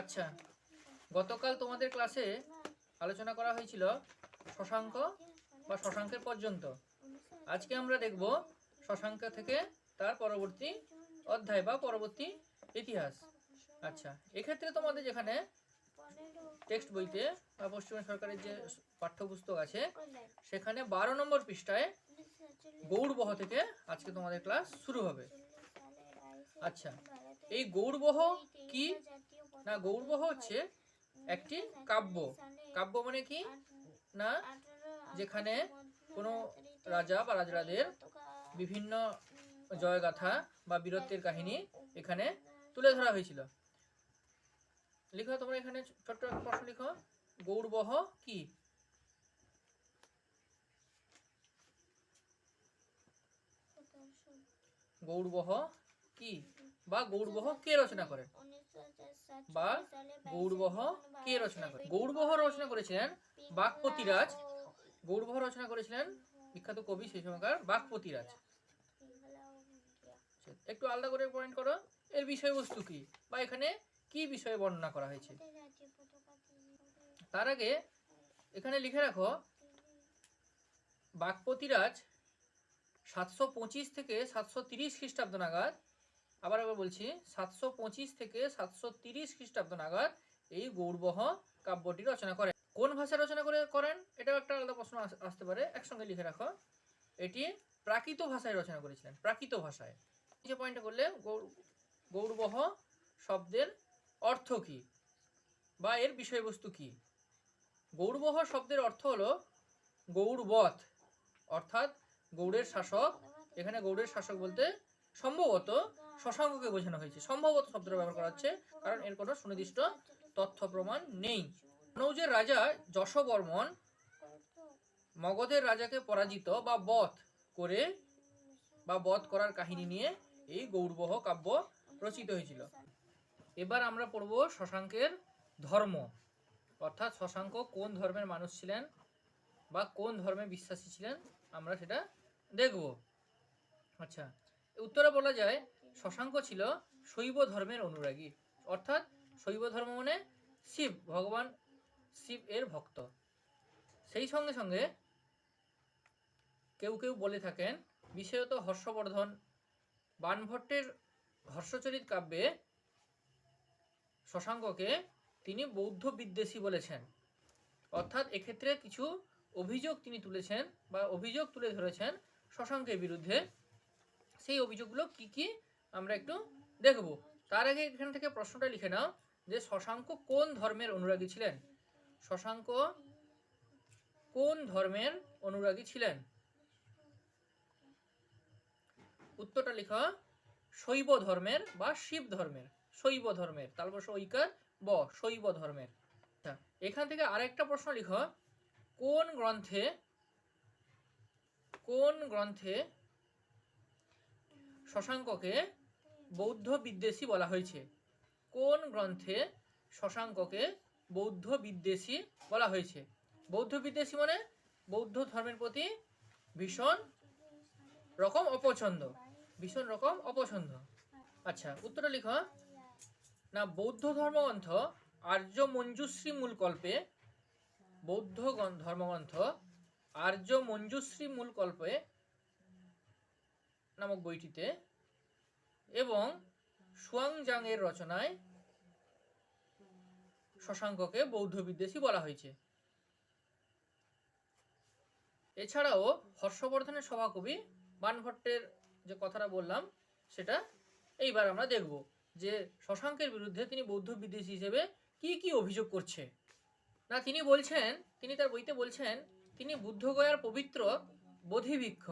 আচ্ছা গতকাল তোমাদের ক্লাসে আলোচনা করা হয়েছিল শশাঙ্ক বা শশাঙ্কের পর্যন্ত। আজকে আমরা দেখব শশাঙ্ক থেকে তার পরবর্তী অধ্যায় বা পরবর্তী ইতিহাস। আচ্ছা এক্ষেত্রে তোমাদের যেখানে টেক্সট বইতে বা পশ্চিমবঙ্গ সরকারের যে পাঠ্যপুস্তক আছে, সেখানে বারো নম্বর পৃষ্ঠায় গৌড়বহ থেকে আজকে তোমাদের ক্লাস শুরু হবে। আচ্ছা এই গৌড়বহ কি না গৌড়বহ হচ্ছে একটি কাব্য। কাব্য মানে কি? না যেখানে কোনো রাজা বা রাজরাদের বিভিন্ন জয়গাথা বা বীরত্বের কাহিনী এখানে তুলে ধরা হয়েছিল। লিখো তোমরা এখানে ছোট্ট একটা প্রশ্ন লিখো। গৌড়বহ কি? গৌরবহ কি? বা গৌড়বহ কে রচনা করেন বা গৌড়বহ কে রচনা করেন গৌড়বহ রচনা করেছিলেন বাগপতিরাজ গৌরবহ রচনা করেছিলেন বিখ্যাত কবি সেই সময়কার বাগপতিরাজ একটু আলাদা করে পয়েন্ট করো, এর বিষয়বস্তু কি? বা এখানে কি বিষয়ে বর্ণনা করা হয়েছে? তার আগে এখানে লিখে রাখো বাগপতিরাজ সাতশো পঁচিশ থেকে সাতশো তিরিশ খ্রিস্টাব্দ নাগাদ আবার আবার বলছি সাতশো পঁচিশ থেকে সাতশো তিরিশ খ্রিস্টাব্দ নাগাদ এই গৌরবহ কাব্যটি রচনা করেন। কোন ভাষায় রচনা করে করেন? এটাও একটা আলাদা প্রশ্ন আসতে পারে। একসঙ্গে লিখে রাখো। এটি প্রাকৃত ভাষায় রচনা করেছিলেন, প্রাকৃত ভাষায়। যে পয়েন্টটা করলে গৌর- গৌরবহ শব্দের অর্থ কি? বা এর বিষয়বস্তু কি? গৌরবহ শব্দের অর্থ হলো গৌরবধ অর্থাৎ গৌড়ের শাসক। এখানে গৌড়ের শাসক বলতে সম্ভবত শশাঙ্ককে বোঝানো হয়েছে। সম্ভবত শব্দটা ব্যবহার করা হচ্ছে, কারণ এর কোনো সুনির্দিষ্ট তথ্য প্রমাণ নেই। কনৌজের রাজা যশবর্মন মগধের রাজাকে পরাজিত বা বধ করে বা বধ করার কাহিনী নিয়ে এই গৌরবহ কাব্য রচিত হয়েছিল। এবার আমরা পড়ব শশাঙ্কের ধর্ম। অর্থাৎ শশাঙ্ক কোন ধর্মের মানুষ ছিলেন বা কোন ধর্মে বিশ্বাসী ছিলেন, আমরা সেটা দেখব। আচ্ছা উত্তরে বলা যায়, শশাঙ্ক ছিল শৈব ধর্মের অনুরাগী। অর্থাৎ শৈব ধর্ম মানে শিব, ভগবান শিব এর ভক্ত। সেই সঙ্গে সঙ্গে কেউ কেউ বলে থাকেন, বিশেষত হর্ষবর্ধন বানভট্টের হর্ষচরিত কাব্যে শশাঙ্ককে তিনি বৌদ্ধ বিদ্বেষী বলেছেন। অর্থাৎ এক্ষেত্রে কিছু অভিযোগ তিনি তুলেছেন বা অভিযোগ তুলে ধরেছেন শশাঙ্কের বিরুদ্ধে। সেই অভিযোগগুলো কি কি আমরা একটু দেখব। তার আগে এখান থেকে প্রশ্নটা লিখে নাও যে শশাঙ্ক কোন ধর্মের অনুরাগী ছিলেন? শশাঙ্ক কোন ধর্মের অনুরাগী ছিলেন? উত্তরটা লিখো, শৈব ধর্মের বা শিব ধর্মের। শৈব ধর্মের তারপর ঐকার ব, শৈব ধর্মের। এখান থেকে আরেকটা প্রশ্ন লিখো, কোন গ্রন্থে কোন গ্রন্থে শশাঙ্ককে বৌদ্ধ বিদ্বেষী বলা হয়েছে। কোন গ্রন্থে শশাঙ্ককে বৌদ্ধ বিদ্বেষী বলা হয়েছে? বৌদ্ধ বিদ্বেষী মানে বৌদ্ধ ধর্মের প্রতি ভীষণ রকম অপছন্দ। ভীষণ রকম অপছন্দ। আচ্ছা উত্তরটা লিখো না, বৌদ্ধ ধর্মগ্রন্থ আর্য মঞ্জুশ্রী মূল কল্পে বৌদ্ধ ধর্মগ্রন্থ আর্য মঞ্জুশ্রী মূল কল্পে নামক বইটিতে এবং সুয়াংজাং রচনায় শশাঙ্ককে বৌদ্ধ বিদ্বেষী বলা হয়েছে। এছাড়াও হর্ষবর্ধনের সভাকবি বানভট্টের যে কথাটা বললাম, সেটা এইবার আমরা দেখব যে শশাঙ্কের বিরুদ্ধে তিনি বৌদ্ধ বিদ্বেষী হিসেবে কি কি অভিযোগ করছে। না, তিনি বলছেন, তিনি তার বইতে বলছেন, তিনি বুদ্ধগয়ার পবিত্র বোধিবৃক্ষ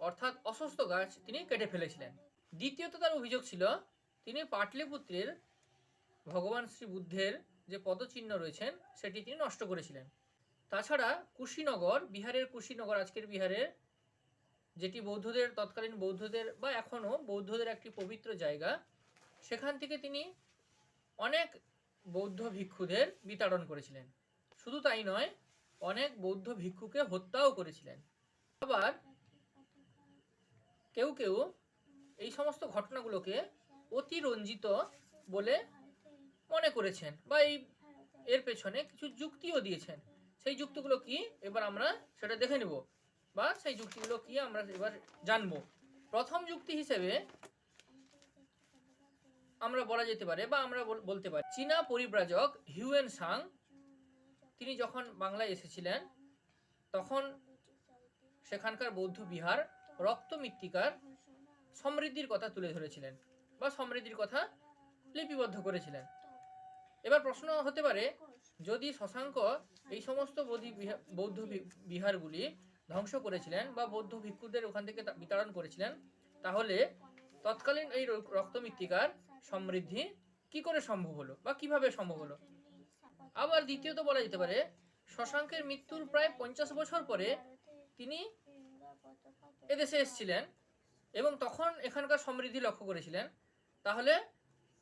অর্থাৎ অসুস্থ গাছ তিনি কেটে ফেলেছিলেন। দ্বিতীয়ত তার অভিযোগ ছিল, তিনি পাটলিপুত্রের, ভগবান শ্রী বুদ্ধের যে পদচিহ্ন রয়েছেন, সেটি তিনি নষ্ট করেছিলেন। তাছাড়া কুশীনগর, বিহারের কুশীনগর, আজকের বিহারের যেটি বৌদ্ধদের, তৎকালীন বৌদ্ধদের বা এখনও বৌদ্ধদের একটি পবিত্র জায়গা, সেখান থেকে তিনি অনেক বৌদ্ধ ভিক্ষুদের বিতাড়ন করেছিলেন। শুধু তাই নয়, অনেক বৌদ্ধ ভিক্ষুকে হত্যাও করেছিলেন। আবার কেউ কেউ এই সমস্ত ঘটনাগুলোকে অতিরঞ্জিত বলে মনে করেছেন বা এই এর পেছনে কিছু যুক্তিও দিয়েছেন। সেই যুক্তিগুলো কি? এবার আমরা সেটা দেখে নেব বা সেই যুক্তিগুলো কি আমরা এবার জানব। প্রথম যুক্তি হিসেবে আমরা বলা যেতে পারে বা আমরা বলতে পারি। চীনা পরিব্রাজক হিউয়েন সাং, তিনি যখন বাংলায় এসেছিলেন, তখন সেখানকার বৌদ্ধ বিহার রক্ত মৃত্তিকার সমৃদ্ধির কথা তুলে ধরেছিলেন বা সমৃদ্ধির কথা লিপিবদ্ধ করেছিলেন। এবার প্রশ্ন হতে পারে, যদি শশাঙ্ক এই সমস্ত বৌদ্ধ বিহারগুলি ধ্বংস করেছিলেন বা বৌদ্ধ ভিক্ষুদের ওখান থেকে বিতাড়ন করেছিলেন, তাহলে তৎকালীন এই রক্ত মৃত্তিকার সমৃদ্ধি কি করে সম্ভব হলো বা কীভাবে সম্ভব হলো? আবার দ্বিতীয়ত বলা যেতে পারে, শশাঙ্কের মৃত্যুর প্রায় পঞ্চাশ বছর পরে তিনি এদেশে এসেছিলেন এবং তখন এখানকার সমৃদ্ধি লক্ষ্য করেছিলেন, তাহলে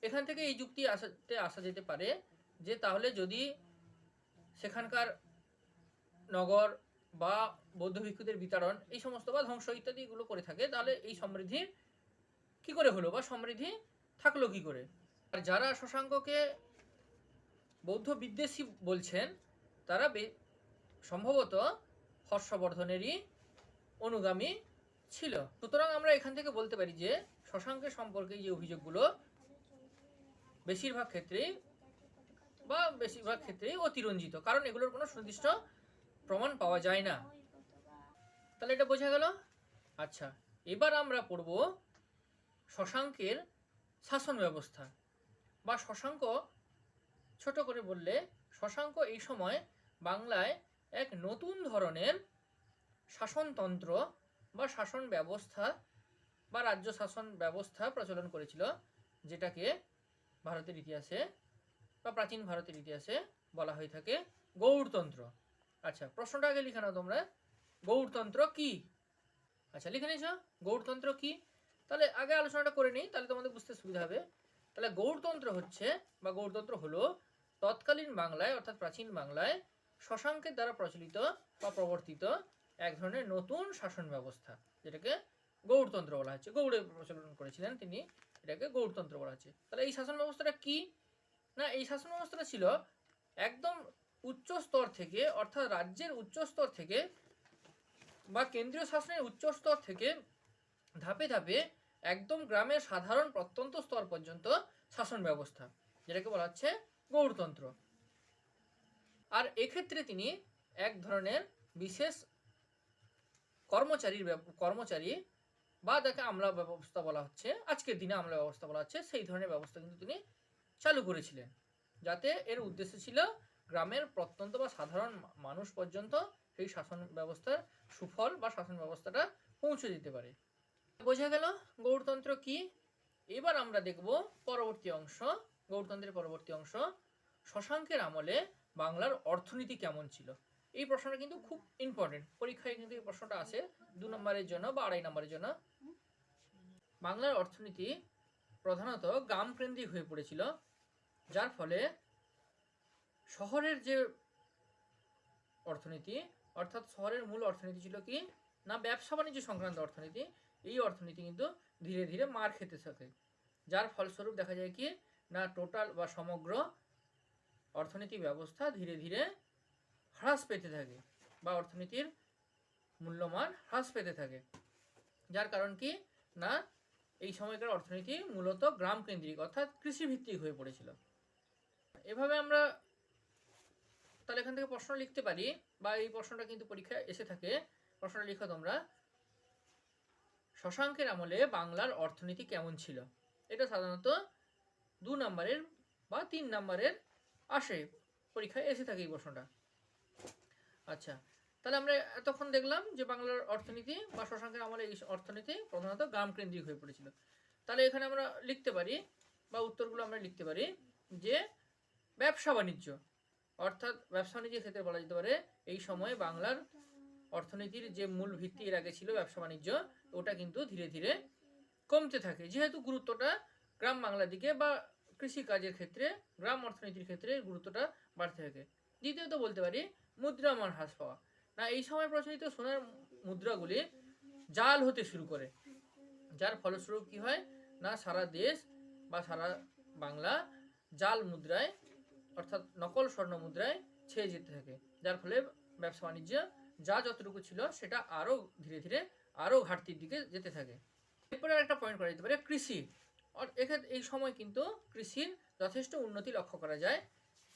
এখান থেকে এই যুক্তি আসাতে আসা যেতে পারে যে তাহলে যদি সেখানকার নগর বা বৌদ্ধ ভিক্ষুদের বিতরণ, এই সমস্ত বা ধ্বংস ইত্যাদিগুলো করে থাকে, তাহলে এই সমৃদ্ধি কি করে হলো বা সমৃদ্ধি থাকল কি করে? আর যারা শশাঙ্ককে বৌদ্ধ বিদ্বেষী বলছেন, তারা সম্ভবত হর্ষবর্ধনেরই অনুগামী ছিল। সুতরাং আমরা এখান থেকে বলতে পারি যে, শশাঙ্কের সম্পর্কে যে অভিযোগগুলো বেশিরভাগ ক্ষেত্রেই বা বেশিরভাগ ক্ষেত্রেই অতিরঞ্জিত, কারণ এগুলোর কোনো সুনির্দিষ্ট প্রমাণ পাওয়া যায় না। তাহলে এটা বোঝা গেল? আচ্ছা এবার আমরা পড়ব শশাঙ্কের শাসন ব্যবস্থা। বা শশাঙ্ক ছোট করে বললে, শশাঙ্ক এই সময় বাংলায় এক নতুন ধরনের শাসনতন্ত্র বা শাসন ব্যবস্থা বা রাজ্য শাসন ব্যবস্থা প্রচলন করেছিল, যেটাকে ভারতের ইতিহাসে বা প্রাচীন ভারতের ইতিহাসে বলা হয়ে থাকে গৌড়তন্ত্র। আচ্ছা প্রশ্নটা আগে লিখে নাও তোমরা। গৌড়তন্ত্র কি? আচ্ছা লিখে নিয়েছ? গৌড়তন্ত্র কি? তাহলে আগে আলোচনাটা করে নিই, তাহলে তোমাদের বুঝতে সুবিধা হবে। তাহলে গৌড়তন্ত্র হচ্ছে বা গৌড়তন্ত্র হলো তৎকালীন বাংলায়, অর্থাৎ প্রাচীন বাংলায় শশাঙ্কের দ্বারা প্রচলিত বা প্রবর্তিত এক ধরনের নতুন শাসন ব্যবস্থা, যেটাকে গৌড়তন্ত্র বলা হচ্ছে গৌড়ে প্রচলন করেছিলেন তিনি, এটাকে গৌড়তন্ত্র বলা হচ্ছে তাহলে এই শাসন ব্যবস্থাটা কি? না, এই শাসন ব্যবস্থাটা ছিল একদম উচ্চ স্তর থেকে, অর্থাৎ রাজ্যের উচ্চ স্তর থেকে বা কেন্দ্রীয় শাসনের উচ্চ স্তর থেকে ধাপে ধাপে একদম গ্রামের সাধারণ প্রত্যন্ত স্তর পর্যন্ত শাসন ব্যবস্থা, যেটাকে বলা হচ্ছে গৌড়তন্ত্র। আর এক্ষেত্রে তিনি এক ধরনের বিশেষ কর্মচারীর কর্মচারী বা যাকে আমলা ব্যবস্থা বলা হচ্ছে, আজকের দিনে আমলা ব্যবস্থা বলা হচ্ছে, সেই ধরনের ব্যবস্থা কিন্তু তিনি চালু করেছিলেন। যাতে এর উদ্দেশ্য ছিল গ্রামের প্রত্যন্ত বা সাধারণ মানুষ পর্যন্ত সেই শাসন ব্যবস্থার সুফল বা শাসন ব্যবস্থাটা পৌঁছে দিতে পারে। বোঝা গেল গৌরতন্ত্র কি? এবার আমরা দেখব পরবর্তী অংশ গৌড়তন্ত্রের পরবর্তী অংশ। শশাঙ্কের আমলে বাংলার অর্থনীতি কেমন ছিল? এই প্রশ্নটা কিন্তু খুব ইম্পর্টেন্ট পরীক্ষায় কিন্তু এই প্রশ্নটা আছে দু নম্বরের জন্য বা আড়াই নম্বরের জন্য। বাংলার অর্থনীতি প্রধানত গ্রাম কেন্দ্রিক হয়ে পড়েছিল, যার ফলে শহরের যে অর্থনীতি, অর্থাৎ শহরের মূল অর্থনীতি ছিল কি? না, ব্যবসা বাণিজ্য সংক্রান্ত অর্থনীতি। এই অর্থনীতি কিন্তু ধীরে ধীরে মার খেতে থাকে। যার ফলস্বরূপ দেখা যায় কি? না টোটাল বা সমগ্র অর্থনীতি ব্যবস্থা ধীরে ধীরে হ্রাস পেতে থাকে বা অর্থনীতির মূল্যমান হ্রাস পেতে থাকে। যার কারণ কি? না, এই সময়কার অর্থনীতি মূলত গ্রাম কেন্দ্রিক অর্থাৎ কৃষিভিত্তিক হয়ে পড়েছিল। এভাবে আমরা তাহলে এখান থেকে প্রশ্ন লিখতে পারি বা এই প্রশ্নটা কিন্তু পরীক্ষায় এসে থাকে। প্রশ্নটা লিখো তোমরা। শশাঙ্কের আমলে বাংলার অর্থনীতি কেমন ছিল? এটা সাধারণত দু নম্বরের বা তিন নম্বরের আসে। পরীক্ষায় এসে থাকে এই প্রশ্নটা। আচ্ছা তাহলে আমরা এতক্ষণ দেখলাম যে বাংলার অর্থনীতি বা শশাঙ্কের আমলে এই অর্থনীতি প্রধানত গ্রাম কেন্দ্রিক হয়ে পড়েছিল। তাহলে এখানে আমরা লিখতে পারি বা উত্তরগুলো আমরা লিখতে পারি যে ব্যবসা বাণিজ্য, অর্থাৎ ব্যবসা বাণিজ্যের ক্ষেত্রে বলা যেতে পারে এই সময়ে বাংলার অর্থনীতির যে মূল ভিত্তি এর আগে ছিল ব্যবসা বাণিজ্য, ওটা কিন্তু ধীরে ধীরে কমতে থাকে। যেহেতু গুরুত্বটা গ্রাম বাংলার দিকে বা কৃষি কাজের ক্ষেত্রে, গ্রাম অর্থনীতির ক্ষেত্রে গুরুত্বটা বাড়তে থাকে। দ্বিতীয়ত বলতে পারি মুদ্রা মান হ্রাস পাওয়া। না, এই সময় প্রচলিত সোনার মুদ্রাগুলি জাল হতে শুরু করে। যার ফলস্বরূপ কি হয়? না, সারা দেশ বা সারা বাংলা জাল মুদ্রায়, অর্থাৎ নকল স্বর্ণ মুদ্রায় ছেয়ে যেতে থাকে। যার ফলে ব্যবসা বাণিজ্য যা যতটুকু ছিল সেটা আরও ধীরে ধীরে আরও ঘাটতির দিকে যেতে থাকে। এরপরে একটা পয়েন্ট করা যেতে পারে, কৃষি। এক্ষেত্রে এই সময় কিন্তু কৃষির যথেষ্ট উন্নতি লক্ষ্য করা যায়।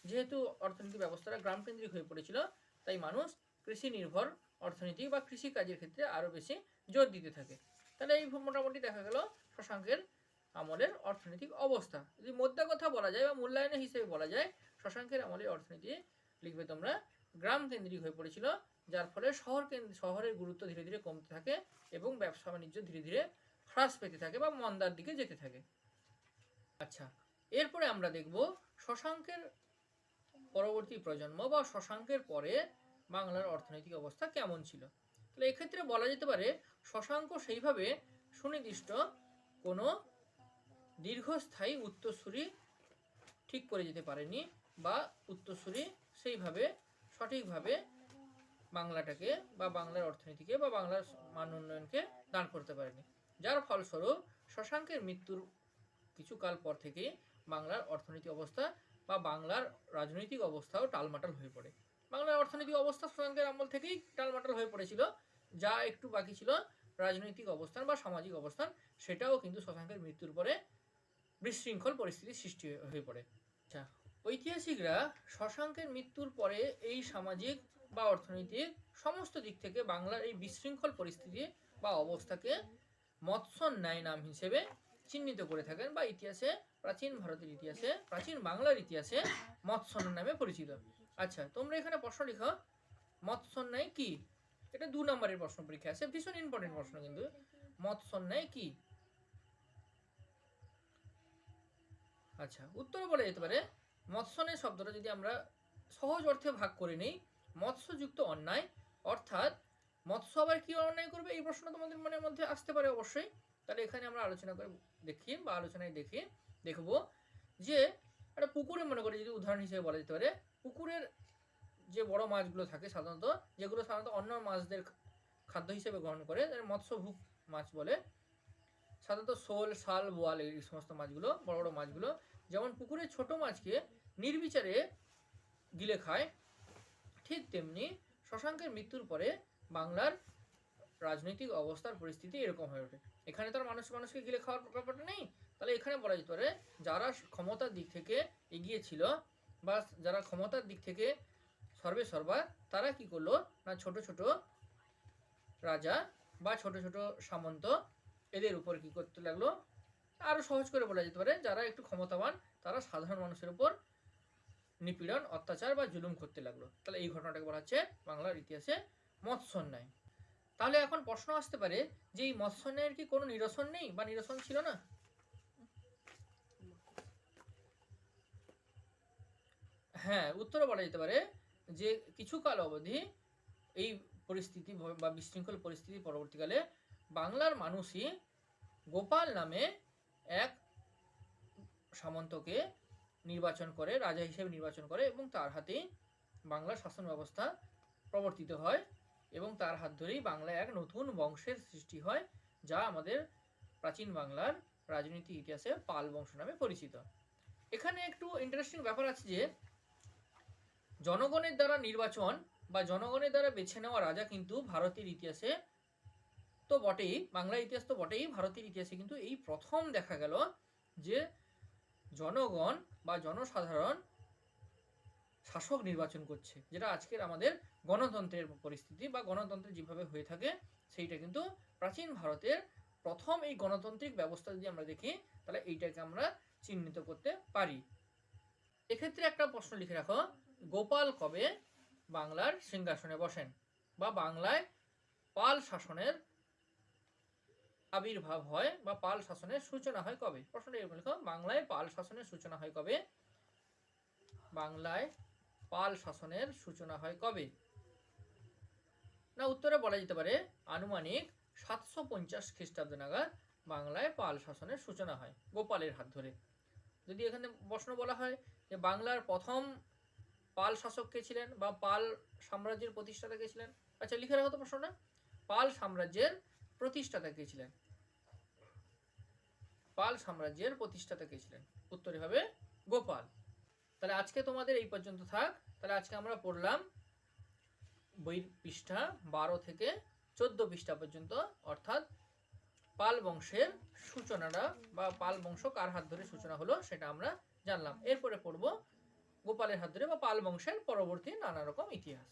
যেহেতু অর্থনীতি ব্যবস্থাটা গ্রামকেন্দ্রিক হয়ে পড়েছিল, তাই মানুষ কৃষি নির্ভর অর্থনীতি বা কৃষি কাজের ক্ষেত্রে আরও বেশি জোর দিতে থাকে। তাহলে এই মোটামুটি দেখা গেল শশাঙ্কের আমলের অর্থনৈতিক অবস্থা। যদি মোদ্দা কথা বলা যায় বা মূল্যায়নের হিসেবে বলা যায়, শশাঙ্কের আমলের অর্থনীতি লিখবে তোমরা গ্রাম কেন্দ্রিক হয়ে পড়েছিল, যার ফলে শহর কেন্দ্র শহরের গুরুত্ব ধীরে ধীরে কমতে থাকে এবং ব্যবসা বাণিজ্য ধীরে ধীরে হ্রাস পেতে থাকে বা মন্দার দিকে যেতে থাকে। আচ্ছা এরপরে আমরা দেখব শশাঙ্কের পরবর্তী প্রজন্ম বা শশাঙ্কের পরে বাংলার অর্থনৈতিক অবস্থা কেমন ছিল? তাহলে এক্ষেত্রে বলা যেতে পারে, শশাঙ্ক সেইভাবে সুনির্দিষ্ট কোনো দীর্ঘস্থায়ী উত্তরসূরি ঠিক করে যেতে পারেনি বা উত্তরসূরি সেইভাবে সঠিকভাবে বাংলাটাকে বা বাংলার অর্থনীতিকে বা বাংলার মান উন্নয়নকে দান করতে পারেনি। যার ফলস্বরূপ শশাঙ্কের মৃত্যুর কিছুকাল পর থেকেই বাংলার অর্থনৈতিক অবস্থা বা বাংলার রাজনৈতিক অবস্থাও টালমাটাল হয়ে পড়ে। বাংলার অর্থনৈতিক অবস্থা শশাঙ্কের আমল থেকেই টালমাটাল হয়ে পড়েছিল। যা একটু বাকি ছিল রাজনৈতিক অবস্থান বা সামাজিক অবস্থান, সেটাও কিন্তু শশাঙ্কের মৃত্যুর পরে বিশৃঙ্খল পরিস্থিতির সৃষ্টি হয়ে পড়ে। আচ্ছা ঐতিহাসিকরা শশাঙ্কের মৃত্যুর পরে এই সামাজিক বা অর্থনৈতিক সমস্ত দিক থেকে বাংলার এই বিশৃঙ্খল পরিস্থিতি বা অবস্থাকে মৎস্য ন্যায় নাম হিসেবে চিহ্নিত করে থাকেন বা ইতিহাসে প্রাচীন ভারতের ইতিহাসে, প্রাচীন বাংলার ইতিহাসে মৎস্যন্যায় নামে পরিচিত। আচ্ছা তোমরা এখানে প্রশ্ন লিখো। মৎস্যন্যায় কি? এটা দু নম্বরের প্রশ্ন পরীক্ষা আছে, ভীষণ ইম্পর্টেন্ট প্রশ্ন কিন্তু। মৎস্যন্যায় কি? আচ্ছা উত্তর বলা যেতে পারে মৎস্যন্যায় শব্দটা যদি আমরা সহজ অর্থে ভাগ করে নেই, মৎস্যযুক্ত অন্যায়, অর্থাৎ মৎস্য আবার কি অন্যায় করবে? এই প্রশ্ন তোমাদের মনের মধ্যে আসতে পারে অবশ্যই। তাহলে এখানে আমরা আলোচনা করে দেখি বা আলোচনায় দেখি দেখব যে একটা পুকুরে মনে করি, যদি উদাহরণ হিসেবে বলা যেতে পারে, পুকুরের যে বড় মাছগুলো থাকে সাধারণত, যেগুলো সাধারণত অন্য মাছদের খাদ্য হিসেবে গ্রহণ করে মৎস্যভুক মাছ বলে, সাধারণত শোল, শাল, বোয়াল এই সমস্ত মাছগুলো, বড় বড় মাছগুলো, যেমন পুকুরের ছোট মাছকে নির্বিচারে গিলে খায়, ঠিক তেমনি শশাঙ্কের মৃত্যুর পরে বাংলার রাজনৈতিক অবস্থার পরিস্থিতি এরকম হয়ে ওঠে। এখানে তো আর মানুষ মানুষকে গিলে খাওয়ার ব্যাপারটা নেই। তাহলে এখানে বলা যেতে পারে যারা ক্ষমতার দিক থেকে এগিয়ে ছিল বা যারা ক্ষমতার দিক থেকে সর্বে সর্বা তারা কি করল? না ছোট ছোট রাজা বা ছোট ছোট সামন্ত, এদের উপর কি করতে লাগল? আরও সহজ করে বলা যেতে পারে, যারা একটু ক্ষমতাবান, তারা সাধারণ মানুষের উপর নিপীড়ন, অত্যাচার বা জুলুম করতে লাগল। তাহলে এই ঘটনাটাকে বলা হচ্ছে বাংলার ইতিহাসে মৎস্যন্যায় তাহলে এখন প্রশ্ন আসতে পারে যে এই মৎস্যন্যায়ের কি কোনো নিরসন নেই বা নিরসন ছিল না? হ্যাঁ উত্তরে বলা যেতে পারে যে কিছু কাল অবধি এই পরিস্থিতি বা বিশৃঙ্খল পরিস্থিতি পরবর্তীকালে বাংলার মানুষই গোপাল নামে এক সামন্তকে নির্বাচন করে, রাজা হিসেবে নির্বাচন করে এবং তার হাতেই বাংলার শাসন ব্যবস্থা প্রবর্তিত হয়। এবং তার হাত ধরেই বাংলায় এক নতুন বংশের সৃষ্টি হয়, যা আমাদের প্রাচীন বাংলার রাজনীতি ইতিহাসে পাল বংশ নামে পরিচিত। এখানে একটু ইন্টারেস্টিং ব্যাপার আছে যে, জনগণের দ্বারা নির্বাচন বা জনগণের দ্বারা বেছে নেওয়া রাজা কিন্তু ভারতের ইতিহাসে তো বটেই বাংলা ইতিহাস তো বটেই, ভারতের ইতিহাসে কিন্তু এই প্রথম দেখা গেল যে জনগণ বা জনসাধারণ শাসক নির্বাচন করছে, যেটা আজকের আমাদের গণতন্ত্রের পরিস্থিতি বা গণতন্ত্র যেভাবে হয়ে থাকে, সেইটা কিন্তু প্রাচীন ভারতের প্রথম এই গণতান্ত্রিক ব্যবস্থা যদি আমরা দেখি, তাহলে এইটাকে আমরা চিহ্নিত করতে পারি। এক্ষেত্রে একটা প্রশ্ন লিখে রাখো, গোপাল কবে বাংলার সিংহাসনে বসেন বা বাংলায় পাল শাসনের আবির্ভাব হয় বা পাল শাসনের সূচনা হয় কবে? প্রশ্নটা এরকম লিখো, বাংলায় পাল শাসনের সূচনা হয় কবে? বাংলায় পাল শাসনের সূচনা হয় কবে? না, উত্তরে বলা যেতে পারে, আনুমানিক সাতশো পঞ্চাশ খ্রিস্টাব্দ নাগাদ বাংলায় পাল শাসনের সূচনা হয়, গোপালের হাত ধরে। যদি এখানে প্রশ্ন বলা হয় যে বাংলার প্রথম পাল শাসক কে ছিলেন বা পাল সাম্রাজ্যের প্রতিষ্ঠাতা কে ছিলেন? আচ্ছা লিখে রাখো তো প্রশ্নটা। পাল সাম্রাজ্যের প্রতিষ্ঠাতা কে ছিলেন? পাল সাম্রাজ্যের প্রতিষ্ঠাতা কে ছিলেন? উত্তরে হবে গোপাল। তাহলে আজকে তোমাদের এই পর্যন্ত থাক। তাহলে আজকে আমরা পড়লাম বইয়ের পৃষ্ঠা বারো থেকে চোদ্দ পৃষ্ঠা পর্যন্ত, অর্থাৎ পাল বংশের সূচনাটা বা পাল বংশ কার হাত ধরে সূচনা হলো সেটা আমরা জানলাম। এরপরে পড়ব গোপালের হাত ধরে বা পাল বংশের পরবর্তী নানা রকম ইতিহাস।